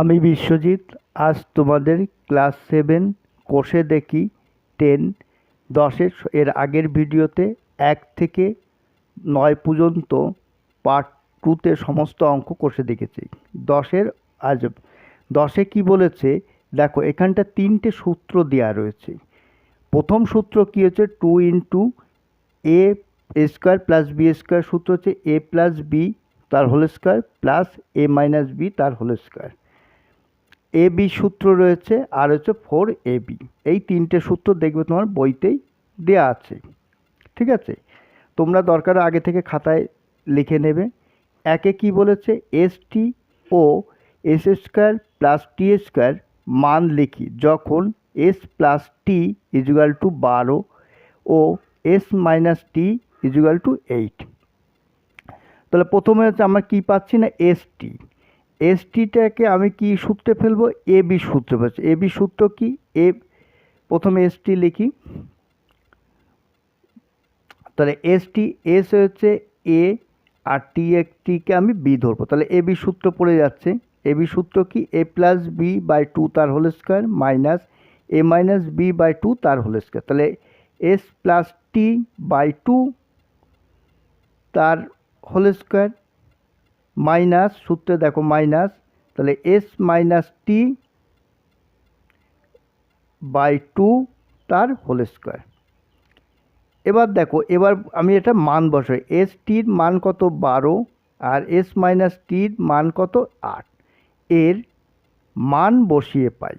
আমি বিশ্বজিৎ, আজ তোমাদের ক্লাস সেভেন কোষে দেখি টেন। দশের এর আগের ভিডিওতে এক থেকে নয় পর্যন্ত পার্ট টুতে সমস্ত অঙ্ক কষে দেখেছি। দশের আজ, দশে কি বলেছে? দেখো, এখানটা তিনটে সূত্র দেওয়া রয়েছে। প্রথম সূত্র কী হচ্ছে? Two into a square plus b square সূত্র হচ্ছে এ প্লাস বি তার whole square plus a minus b তার হোল স্কোয়ার এ বি সূত্র রয়েছে, আর হচ্ছে ফোর এ বি এই তিনটে সূত্র দেখবে তোমার বইতেই দেয়া আছে। ঠিক আছে? তোমরা দরকার আগে থেকে খাতায় লিখে নেবে। একে কি বলেছে? এস টি ও s square plus t square মান লিখি। যখন s plus t equal to বারো ও s minus t equal to eight তাহলে প্রথমে হচ্ছে আমরা কি পাচ্ছি না? এস টি এস টিটাকে আমি কি সূত্রে ফেলব? এ বি সূত্রে পাচ্ছি এ বি সূত্র কি? এ প্রথমে এস টি লিখি। তাহলে এস টি এস হচ্ছে এ আর টি টিকে আমি বি ধরবো। তাহলে এ বি সূত্র পড়ে যাচ্ছে। এ বি সূত্র কি? A plus b by two তার whole square minus a minus b by two তার হোল স্কোয়ার তাহলে s plus t by two তার হোল স্কোয়ার মাইনাস, সূত্রে দেখো মাইনাস, তাহলে s minus t by two তার হোল স্কোয়ার। এবার দেখো, এবার আমি এটা মান বসাই, এস টির মান কত বারো আর এস মাইনাস টির মান কত আট। এর মান বসিয়ে পাই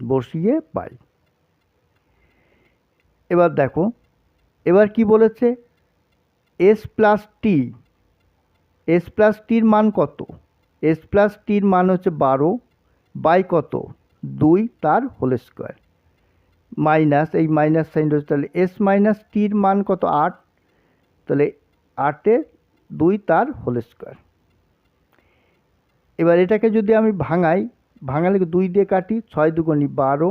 বসিয়ে পাই। এবার দেখো, এবার কি বলেছে? S plus t s plus টির মান কত? এস প্লাস টির মান হচ্ছে বারো, বাই কত? দুই তার হোল স্কোয়ার মাইনাস, এই মাইনাস সাইন রয়েছে তাহলে এস মাইনাস টির মান কত? আট। তাহলে আটে দুই তার হোল স্কোয়ার এবার এটাকে যদি আমি ভাঙাই, ভাঙালে দুই দিয়ে কাটি? ছয় দুগুণি বারো,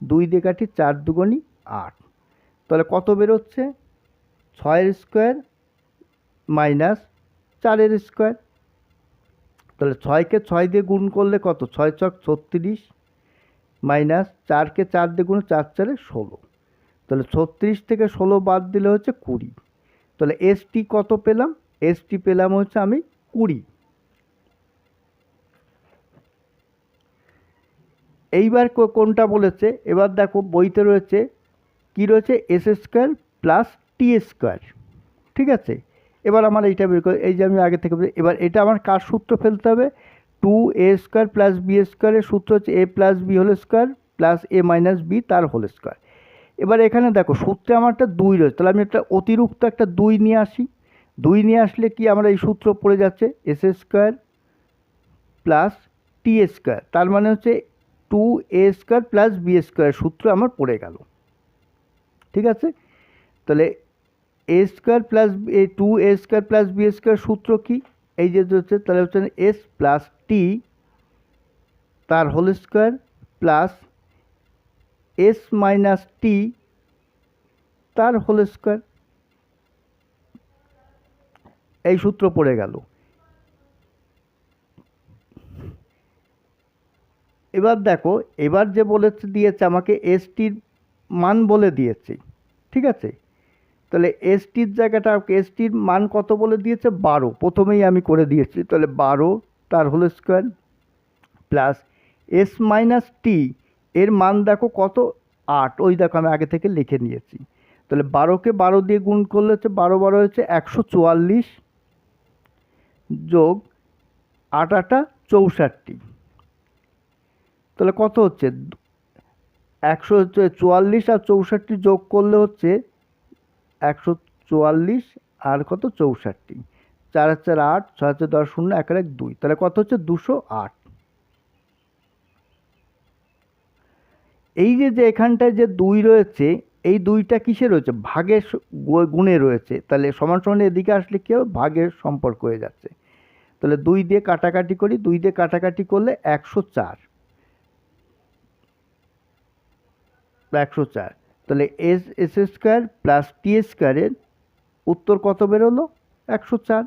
দুই দিয়ে কাটি চার দুগুণি আট। তাহলে কত বেরোচ্ছে? ছয়ের স্কোয়ার মাইনাস চারের স্কোয়ার। তাহলে ছয়কে ছয় দিয়ে গুণ করলে কত? ছয় ছক ছত্রিশ মাইনাস চারকে চার দিয়ে গুণ, চার চারে ষোলো। তাহলে ছত্রিশ থেকে ষোলো বাদ দিলে হচ্ছে কুড়ি। তাহলে এস টি কত পেলাম? এস টি পেলাম হচ্ছে আমি কুড়ি। এইবার কোনটা বলেছে? এবার দেখো বইতে রয়েছে, কি রয়েছে? S square plus t square. ঠিক আছে? এবার আমার এইটা বের করে এই যে আমি আগে থেকে এবার এটা আমার কার সূত্র ফেলতে হবে? Two a square plus b স্কোয়ারের সূত্র হচ্ছে a plus b whole square plus a minus b তার হোল স্কোয়ার এবার এখানে দেখো, সূত্রে আমার একটা দুই রয়েছে। তাহলে আমি একটা অতিরিক্ত একটা দুই নিয়ে আসি। দুই নিয়ে আসলে কি আমরা এই সূত্র পড়ে যাচ্ছে? S square plus t square তার মানে হচ্ছে two a square plus b square সূত্র আমার পড়ে গেল। ঠিক আছে? তাহলে a square plus a two a square plus b square সূত্র কি? এই যে হচ্ছে, তাহলে হচ্ছে এস প্লাস টি তার whole square plus s minus t তার হোল স্কোয়ার এই সূত্র পড়ে গেল। এবার দেখো, এবার যে বলেছে, দিয়েছে আমাকে এস টির মান বলে দিয়েছে, ঠিক আছে? তাহলে এস টির জায়গাটা এস টির মান কত বলে দিয়েছে? বারো। প্রথমেই আমি করে দিয়েছি। তাহলে বারো তার whole square plus s minus t এর মান দেখো কত? আট। ওই দেখো আমি আগে থেকে লিখে নিয়েছি। তাহলে বারোকে বারো দিয়ে গুণ করলে হচ্ছে বারো বারো হচ্ছে একশো চুয়াল্লিশ যোগ আট আটা চৌষট্টি। তাহলে কত হচ্ছে? একশো হচ্ছে চুয়াল্লিশ আর চৌষট্টি যোগ করলে হচ্ছে একশো চুয়াল্লিশ আর কত? চৌষট্টি। চার চার আট, ছয় হাজার দশ, শূন্য, এক এক, দুই। তাহলে কত হচ্ছে? দুশো আট। এই যে যে এখানটায় যে দুই রয়েছে, এই দুইটা কিসে রয়েছে? ভাগের গুণে রয়েছে। তাহলে সমান সমান এদিকে আসলে কী হবে? ভাগের সম্পর্ক হয়ে যাচ্ছে। তাহলে দুই দিয়ে কাটাকাটি করি। দুই দিয়ে কাটাকাটি করলে একশো চার। একশো চার। তাহলে s s square plus t স্কোয়ারের উত্তর কত বেরোলো? একশো চার।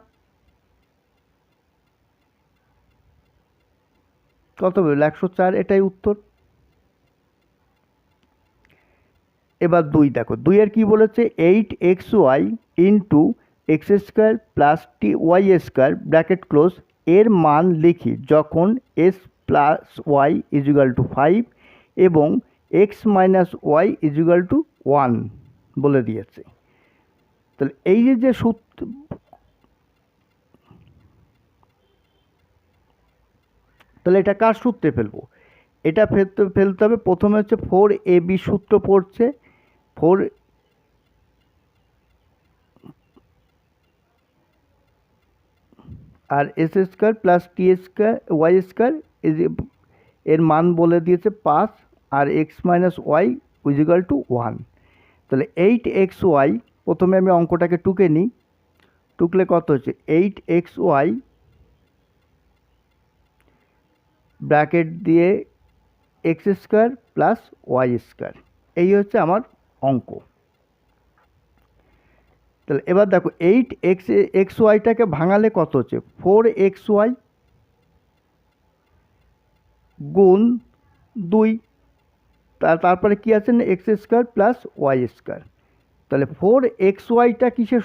কত বেরোলো? একশো চার, এটাই উত্তর। এবার দুই দেখো দুইয়ের কি বলেছে? Eight x y into x square plus t y square bracket close এর মান লিখি যখন s plus y equal to five এবং x minus y equal to one বলে দিয়েছে। তাহলে এই যে যে সূত্র তাহলে এটা কার সূত্রে ফেলব? এটা ফেলতে ফেলতে হবে, প্রথমে হচ্ছে ফোর এ বি সূত্র পড়ছে। ফোর আর S square plus T square Y square এর মান বলে দিয়েছে পাঁচ। আর x minus y is equal to one তাহলে এইট এক্স ওয়াই প্রথমে আমি অঙ্কটাকে টুকে নিই। টুকলে কত হচ্ছে? এইট এক্স ওয়াই ব্র্যাকেট দিয়ে x square plus y square এই হচ্ছে আমার অঙ্ক। তাহলে এবার দেখো এইট এক্স এক্স ওয়াইটাকে ভাঙালে কত হচ্ছে? ফোর এক্স ওয়াই গুণ দুই তারপরে কী আছে না x square plus y square তাহলে ফোর এক্স ওয়াইটা কিসে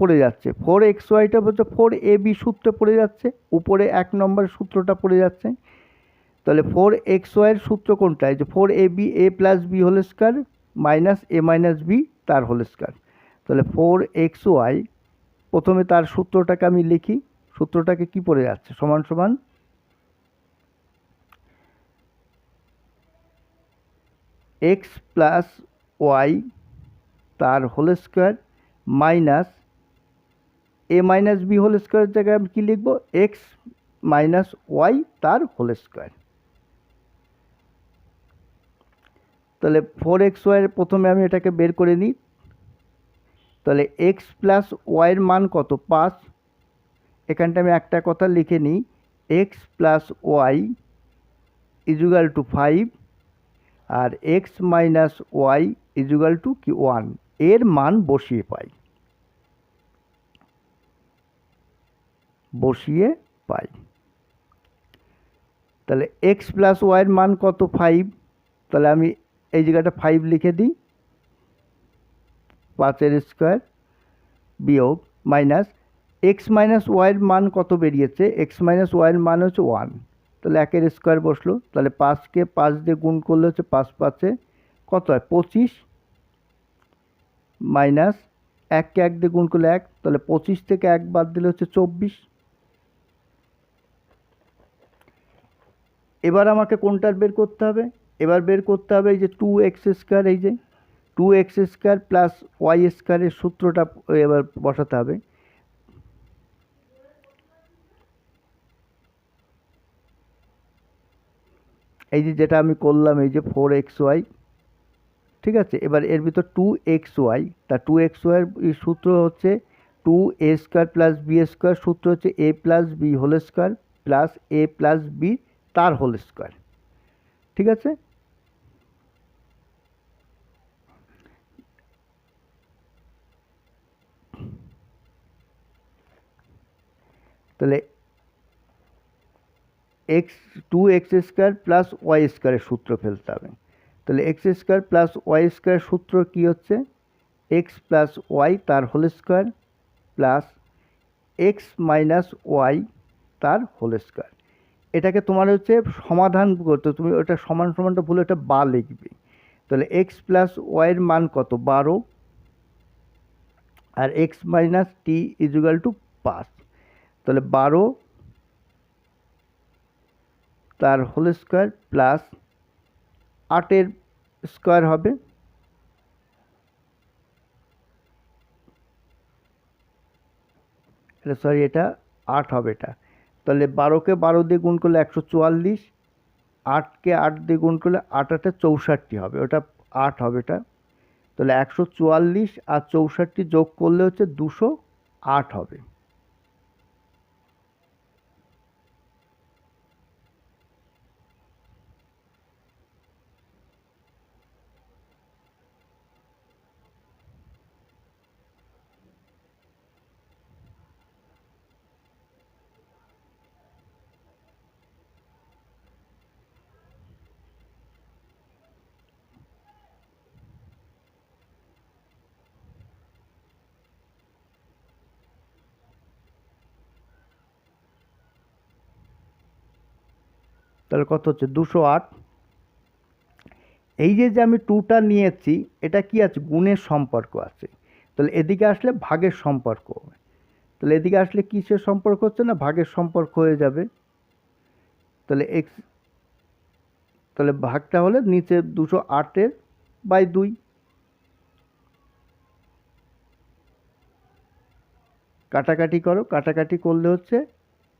পড়ে যাচ্ছে? ফোর এক্স ওয়াইটা বলছে ফোর এ বি সূত্রে পড়ে যাচ্ছে, উপরে এক নম্বর সূত্রটা পড়ে যাচ্ছে। তাহলে ফোর এক্স ওয়াইয়ের সূত্র কোনটা? যে four a b a plus b whole square minus a minus b তার হোল স্কোয়ার তাহলে ফোর এক্স ওয়াই প্রথমে তার সূত্রটাকে আমি লিখি, সূত্রটাকে কি পড়ে যাচ্ছে? সমান সমান এক্স প্লাস ওয়াই তার whole square minus a minus b whole স্কোয়ারের জায়গায় আমি কী লিখব? এক্স মাইনাস ওয়াই তার হোল স্কোয়ার তাহলে ফোর এক্স ওয়াইয়ের প্রথমে আমি এটাকে বের করে নিই। তাহলে এক্স প্লাস ওয়াইয়ের মান কত? পাঁচ। এখানটা আমি একটা কথা লিখে নিই। X plus y equal to five R x minus y equal to কি ওয়ানের মান বসিয়ে পাই। বসিয়ে পাই। তাহলে এক্স প্লাস ওয়াইয়ের মান কত? ফাইভ তাহলে আমি এই জায়গাটা ফাইভ লিখে দিই। পাঁচের স্কোয়ার বিয়োগ মাইনাস এক্স মাইনাস ওয়াইয়ের মান কত বেরিয়েছে? এক্স মাইনাস ওয়াইয়ের মান হচ্ছে ওয়ান তাহলে একের স্কোয়ার বসল, তাহলে পাঁচকে পাঁচ দিয়ে গুণ করলে হচ্ছে পাঁচ পাঁচে কত হয়? পঁচিশ মাইনাস এককে এক দিয়ে গুণ করলে এক, তাহলে পঁচিশ থেকে এক বাদ দিলে হচ্ছে চব্বিশ। এবার আমাকে কোনটার বের করতে হবে? এবার বের করতে হবে এই যে টু এক্স স্কোয়ার এই যে two x square plus y স্কোয়ারের সূত্রটা এবার বসাতে হবে। এই যে যেটা আমি করলাম, এই যে ফোর এক্স ওয়াই ঠিক আছে? এবার এর ভিতর টু এক্স ওয়াই তা টু এক্স ওয়াইয়ের সূত্র হচ্ছে two a square plus b square সূত্র হচ্ছে a plus b whole square plus a plus b তার হোল স্কোয়ার ঠিক আছে? তাহলে x, two x square plus y স্কোয়ারের সূত্র ফেলতে হবে। তাহলে x square plus y square সূত্র কী হচ্ছে? এক্স প্লাস ওয়াই তার whole square plus x minus y তার হোল স্কোয়ার। এটাকে তোমার হচ্ছে সমাধান করতে তুমি ওটা সমান সমানটা ভুলে ওটা বা লিখবে। তাহলে এক্স প্লাস ওয়াইয়ের মান কত? বারো। আর x minus t equal to পাঁচ। তাহলে বারো তার হোল স্কোয়ার প্লাস আটের স্কোয়ার হবে। সরি এটা আট হবে এটা। তাহলে বারোকে বারো দিয়ে গুণ করলে একশো চুয়াল্লিশ আটকে আট দিয়ে গুণ করলে আট আটে চৌষট্টি হবে, ওটা আট হবে এটা। তাহলে একশো চুয়াল্লিশ আর চৌষট্টি যোগ করলে হচ্ছে দুশো আট হবে। তাহলে কত হচ্ছে? দুশো আট। এই যে যে আমি টুটা নিয়েছি, এটা কি আছে? গুণের সম্পর্ক আছে। তাহলে এদিকে আসলে ভাগের সম্পর্ক তাহলে এদিকে আসলে কিসের সম্পর্ক হচ্ছে না? ভাগের সম্পর্ক হয়ে যাবে। তাহলে এক্স তাহলে ভাগটা হলে নিচে দুশো আটের বাই দুই। কাটাকাটি করো, কাটাকাটি করলে হচ্ছে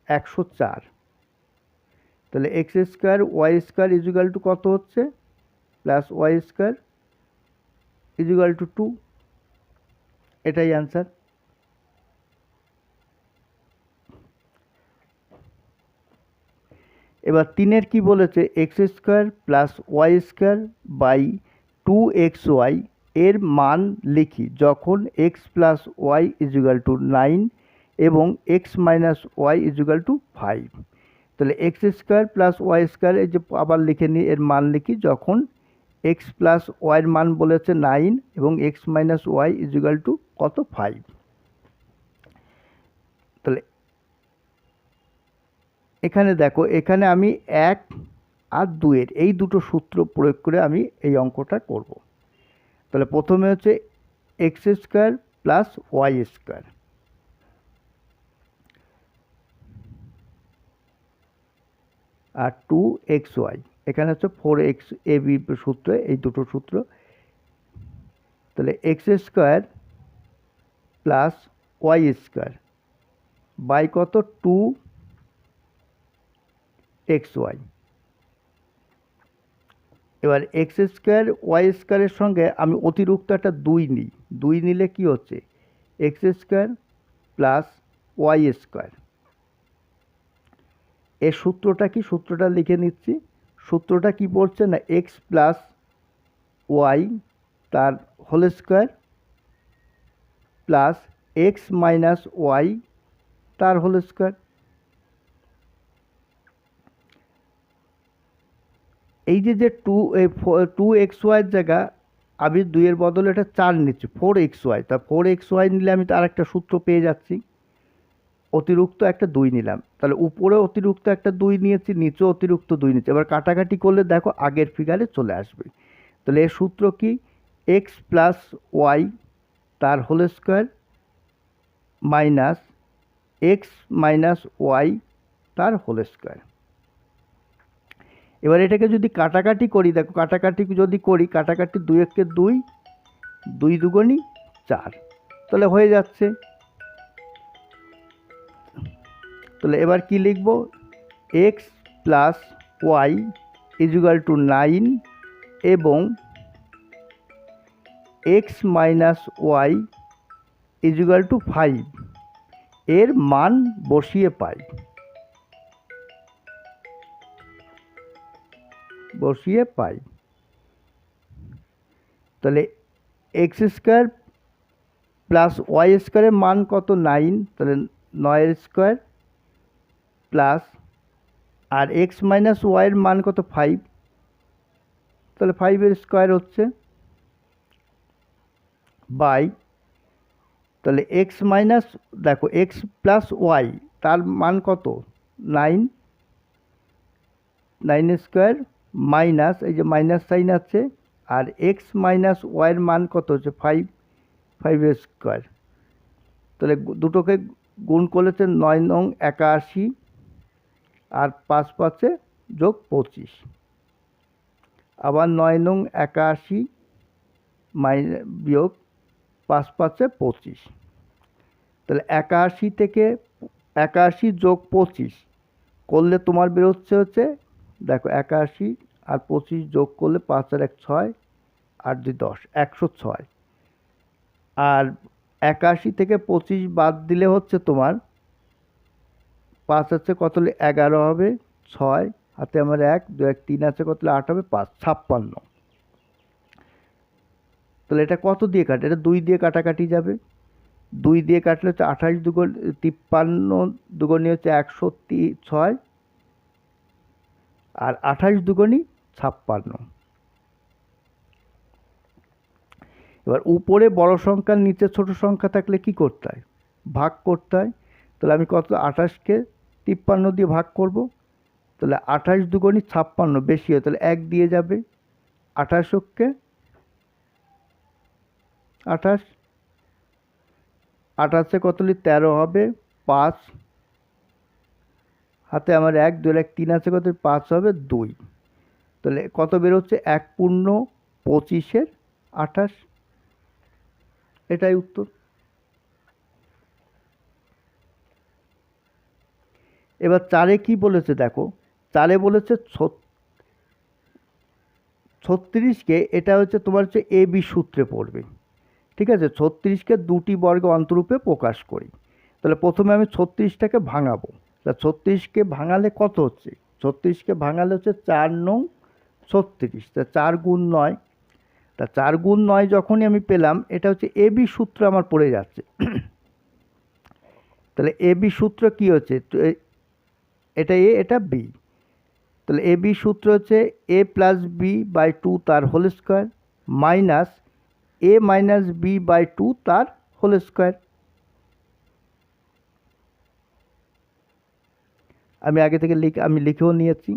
একশো চার। তাহলে x square y square equal to কত হচ্ছে? Plus y square equal to two এটাই অ্যান্সার এবার তিনের কি বলেছে? X square plus y square by two x y এর মান লিখি যখন x plus y equal to nine এবং x minus y equal to five তাহলে x square plus y square এই যে আবার লিখে নিই, এর মান লিখি যখন এক্স প্লাস ওয়াইয়ের মান বলেছে নাইন এবং x minus y equal to কত ফাইভ তাহলে এখানে দেখো, এখানে আমি এক আর দুয়ের এই দুটো সূত্র প্রয়োগ করে আমি এই অঙ্কটা করব। তাহলে প্রথমে হচ্ছে x square plus y square আর টু এক্স ওয়াই এখানে হচ্ছে ফোর এক্স এ বি সূত্র, এই দুটো সূত্র। তাহলে x square plus y square by কত? টু এক্স ওয়াই এবার এক্স স্কোয়ার ওয়াই স্কোয়ারের সঙ্গে আমি অতিরিক্ত একটা দুই নিই। দুই নিলে কি হচ্ছে? X square plus y square এর সূত্রটা কি? সূত্রটা লিখে নিচ্ছি। সূত্রটা কি পড়ছে না? এক্স প্লাস ওয়াই তার whole square plus x minus y তার হোল স্কোয়ার এই যে যে টু টু এক্স ওয়াইয়ের জায়গা আমি দুইয়ের বদলে এটা চার নিচ্ছি ফোর এক্স ওয়াই তা ফোর এক্স ওয়াই নিলে আমি তার একটা সূত্র পেয়ে যাচ্ছি। অতিরিক্ত একটা দুই নিলাম। তাহলে উপরে অতিরিক্ত একটা দুই নিয়েছি নিচে অতিরিক্ত দুই নিয়েছি। এবার কাটাকাটি করলে দেখো আগের ফিগারে চলে আসবে। তাহলে এর সূত্র কি? এক্স প্লাস ওয়াই তার whole square minus x minus y তার হোল স্কোয়ার এবার এটাকে যদি কাটাকাটি করি, দেখো কাটাকাটি যদি করি, কাটাকাটি দুই একে দুই দুই দুগুণই চার। তাহলে হয়ে যাচ্ছে তাহলে এবার কি লিখব? X plus y equal to nine এবং x minus y equal to five এর মান বসিয়ে পাই। বসিয়ে পাই। তাহলে এক্স স্কোয়ার প্লাস ওয়াই স্কোয়ারের মান কত? নাইন তাহলে নয়ের স্কোয়ার প্লাস আর এক্স মাইনাস ওয়াইয়ের মান কত? ফাইভ তাহলে ফাইভের স্কোয়ার হচ্ছে বাই তাহলে এক্স মাইনাস দেখো এক্স প্লাস ওয়াই তার মান কত? নাইন নাইন স্কোয়ার মাইনাস এই যে মাইনাস সাইন আছে, আর এক্স মাইনাস ওয়াইয়ের মান কত হচ্ছে? ফাইভ ফাইভের স্কোয়ার তাহলে দুটোকে গুণ করেছে নয় নং একাশি। আর পাঁচ পাঁচে যোগ পঁচিশ। আবার নয় নং একাশি মাই বিয়োগ পাঁচ পাঁচে পঁচিশ। তাহলে একাশি থেকে একাশি যোগ পঁচিশ করলে তোমার বেরোচ্ছে হচ্ছে, দেখো একাশি আর পঁচিশ যোগ করলে পাঁচ আর এক ছয়, আট দুই দশ, একশো ছয়। আর একাশি থেকে পঁচিশ বাদ দিলে হচ্ছে তোমার পাঁচ আছে কত হলে এগারো হবে? ছয়। হাতে আমার এক, দু এক, তিন আছে কত হলে আট হবে? পাঁচ। ছাপ্পান্ন। তাহলে এটা কত দিয়ে কাটে এটা দুই দিয়ে কাটাকাটি যাবে। দুই দিয়ে কাটলে হচ্ছে আঠাশ দুগুণ তিপ্পান্ন দুগুণি হচ্ছে একশো ছয়। আর আঠাশ দুগুণি ছাপ্পান্ন। এবার উপরে বড় সংখ্যার নিচে ছোট সংখ্যা থাকলে কি করতে হয়? ভাগ করতে হয়। তাহলে আমি কত? আঠাশকে তিপ্পান্ন দিয়ে ভাগ করব, তাহলে আঠাশ দুগুণি ছাপ্পান্ন বেশি হয়, তাহলে এক দিয়ে যাবে। আঠাশকে আঠাশ। আঠাশে কতলি তেরো হবে? পাঁচ। হাতে আমার এক, দুই এক, তিন আছে কত? পাঁচ হবে দুই। তাহলে কত বেরোচ্ছে? এক পূর্ণ পঁচিশের আঠাশ। এটাই উত্তর। এবার চারে কি বলেছে দেখো চারে বলেছে ছত্রিশকে এটা হচ্ছে তোমার হচ্ছে এ বি সূত্রে পড়বে, ঠিক আছে? ছত্রিশকে দুটি বর্গ অন্তরূপে প্রকাশ করি। তাহলে প্রথমে আমি ছত্রিশটাকে ভাঙাবো। তা ছত্রিশকে ভাঙালে কত হচ্ছে? ছত্রিশকে ভাঙালে হচ্ছে চার নং ছত্রিশ। তা চার গুণ নয়। তা চার গুণ নয় যখনই আমি পেলাম, এটা হচ্ছে এ বি সূত্র আমার পড়ে যাচ্ছে। তাহলে এ বি সূত্র কী হচ্ছে? এটা এ এটা বি তাহলে এ বি সূত্র হচ্ছে a plus b by two তার whole square minus a minus b by two তার হোল স্কোয়ার আমি আগে থেকে লিখ, আমি লিখেও নিয়েছি।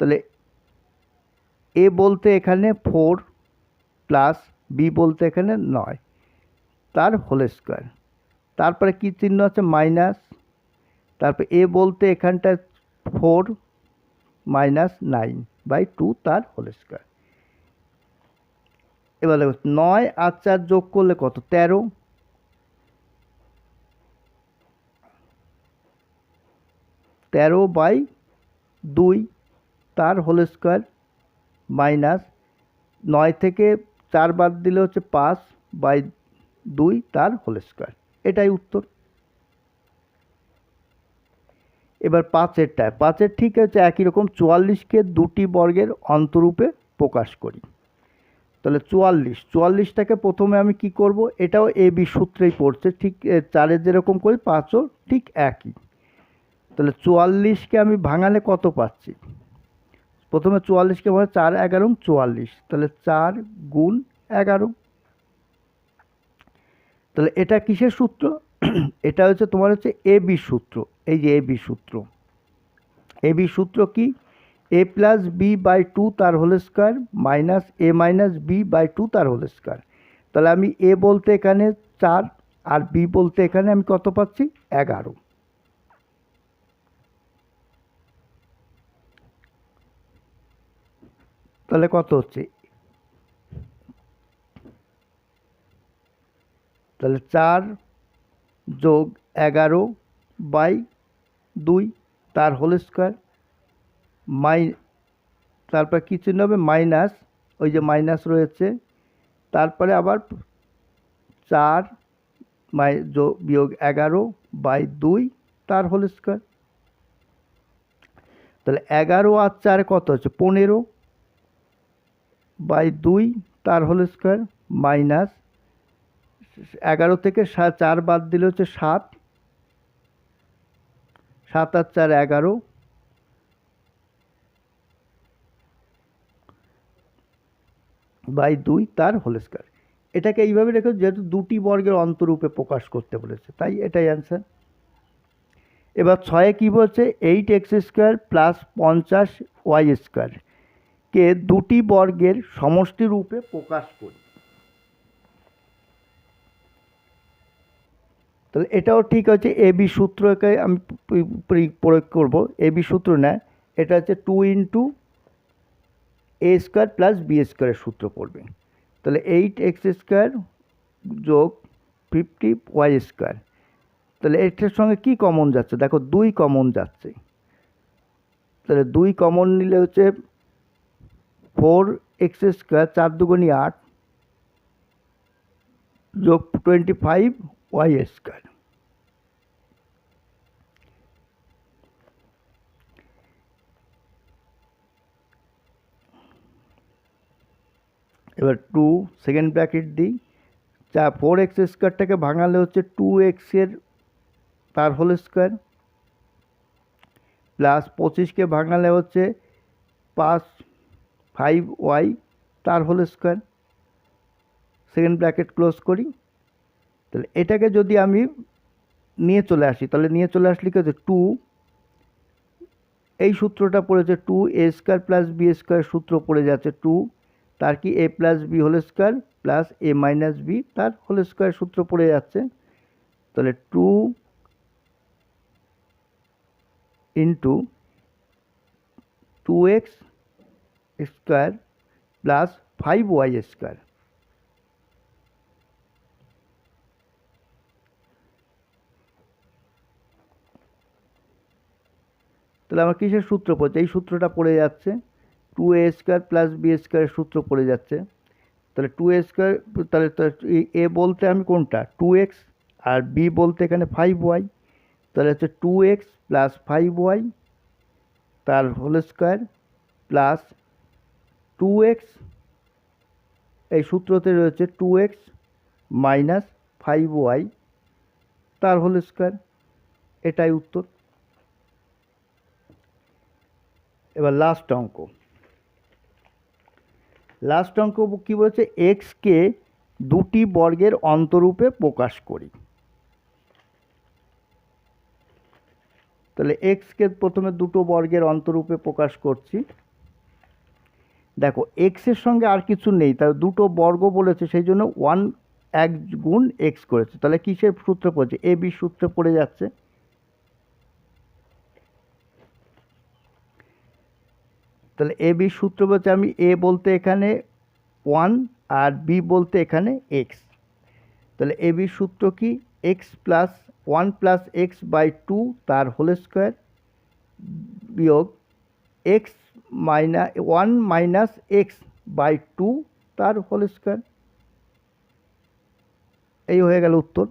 তাহলে এ বলতে এখানে ফোর প্লাস বি বলতে এখানে নয়, তার হোল স্কোয়ার তারপরে কী চিহ্ন আছে? মাইনাস তারপর এ বলতে এখানটা four minus nine by two তার হোল স্কোয়ার এবার দেখো, নয় আর চার যোগ করলে কত? তেরো। তেরো বাই দুই তার হোল স্কোয়ার মাইনাস নয় থেকে চার বাদ দিলে হচ্ছে পাঁচ বাই দুই তার হোল স্কোয়ার এটাই উত্তর। এবার পাঁচেরটায় পাঁচের ঠিক আছে একই রকম চুয়াল্লিশকে দুটি বর্গের অন্তরূপে প্রকাশ করি। তাহলে চুয়াল্লিশ, চুয়াল্লিশটাকে প্রথমে আমি কি করব? এটাও এ বি সূত্রেই পড়ছে, ঠিক চারের যেরকম করি, পাঁচও ঠিক একই। তাহলে চুয়াল্লিশকে আমি ভাঙালে কত পাচ্ছি? প্রথমে চুয়াল্লিশকে ভাঙা চার এগারো, চুয়াল্লিশ। তাহলে চার গুণ এগারো। তাহলে এটা কিসের সূত্র? এটা হচ্ছে তোমার হচ্ছে এ বি সূত্র, এই যে এ বি সূত্র। এ বি সূত্র কি? A plus b by two তার whole square minus a minus b by two তার হোল স্কোয়ার। তাহলে আমি এ বলতে এখানে চার আর বি বলতে এখানে আমি কত পাচ্ছি? এগারো। তাহলে কত হচ্ছে? তাহলে চার যোগ এগারো বাই দুই তার হোল স্কোয়ার মাই, তারপর কী চিহ্ন হবে? মাইনাস, ওই যে মাইনাস রয়েছে। তারপরে আবার চার মাই বিয়োগ এগারো বাই দুই তার হোল স্কোয়ার। তাহলে এগারো আর চার কত হচ্ছে? পনেরো বাই দুই তার হোল স্কোয়ার মাইনাস এগারো থেকে চার বাদ দিলে হচ্ছে সাত। সাত আর চার এগারো। বাই দুই তার হোল স্কোয়ার এটাকে এইভাবে রেখে যেহেতু দুটি বর্গের অন্তরূপে প্রকাশ করতে বলেছে, তাই এটাই অ্যান্সার এবার ছয়ে কী বলছে? এইট এক্স স্কোয়ার প্লাস পঞ্চাশ ওয়াই স্কোয়ার কে দুটি বর্গের সমষ্টি রূপে প্রকাশ করি তাহলে এটাও ঠিক আছে, এ বি সূত্রকে আমি প্রয়োগ করব। এ বি সূত্র নেয় এটা হচ্ছে two into a square plus b স্কোয়ারের সূত্র পড়বে। তাহলে এইট এক্স স্কোয়ার যোগ ফিফটি ওয়াই স্কোয়ার। তাহলে এটার সঙ্গে কি কমন যাচ্ছে? দেখো দুই কমন যাচ্ছে। তাহলে দুই কমন নিলে হচ্ছে ফোর এক্স স্কোয়ার চার দুগুণি আট যোগ টোয়েন্টি ফাইভ ওয়াই স্কোয়ার এবার টু সেকেন্ড ব্র্যাকেট দিই চা ফোর এক্স স্কোয়ারটাকে ভাঙালে হচ্ছে টু এক্সের তার হোল স্কোয়ার প্লাস পঁচিশকে ভাঙালে হচ্ছে পাঁচ ফাইভ ওয়াই তার whole square second bracket close করি। তাহলে এটাকে যদি আমি নিয়ে চলে আসি, তাহলে নিয়ে চলে আসলে কি হচ্ছে? টু এই সূত্রটা পড়েছে two a square plus b square সূত্র পড়ে যাচ্ছে টু তার কি a plus b whole square plus a minus b তার হোল স্কোয়ার সূত্র পড়ে যাচ্ছে। তাহলে two into two x square plus five y square তাহলে আমার কিসের সূত্র পড়ছে? এই সূত্রটা পড়ে যাচ্ছে। Two a square plus b স্কোয়ারের সূত্র পড়ে যাচ্ছে। তাহলে টু এ স্কোয়ার তাহলে এ বলতে আমি কোনটা? টু এক্স আর বি বলতে এখানে ফাইভ ওয়াই তাহলে হচ্ছে two x plus five y তার whole square plus two x এই সূত্রতে রয়েছে two x minus five y তার হোল স্কোয়ার এটাই উত্তর। এবার লাস্ট অঙ্ক। লাস্ট অঙ্ক কী বলেছে? এক্সকে দুটি বর্গের অন্তরূপে প্রকাশ করি। তাহলে এক্সকে প্রথমে দুটো বর্গের অন্তরূপে প্রকাশ করছি। দেখো এক্সের সঙ্গে আর কিছু নেই তার দুটো বর্গ বলেছে, সেই জন্য ওয়ান এক গুণ এক্স করেছে। তাহলে কিসের সূত্রে পড়ছে? এ বি সূত্রে পড়ে যাচ্ছে। তাহলে এ বি সূত্র বলছে আমি এ বলতে এখানে ওয়ান আর বি বলতে এখানে এক্স তাহলে এ বি সূত্র কি? X plus one plus x by two তার হোল স্কোয়ার বিয়োগ x minus one minus x by two তার হোল স্কোয়ার এই হয়ে গেল উত্তর।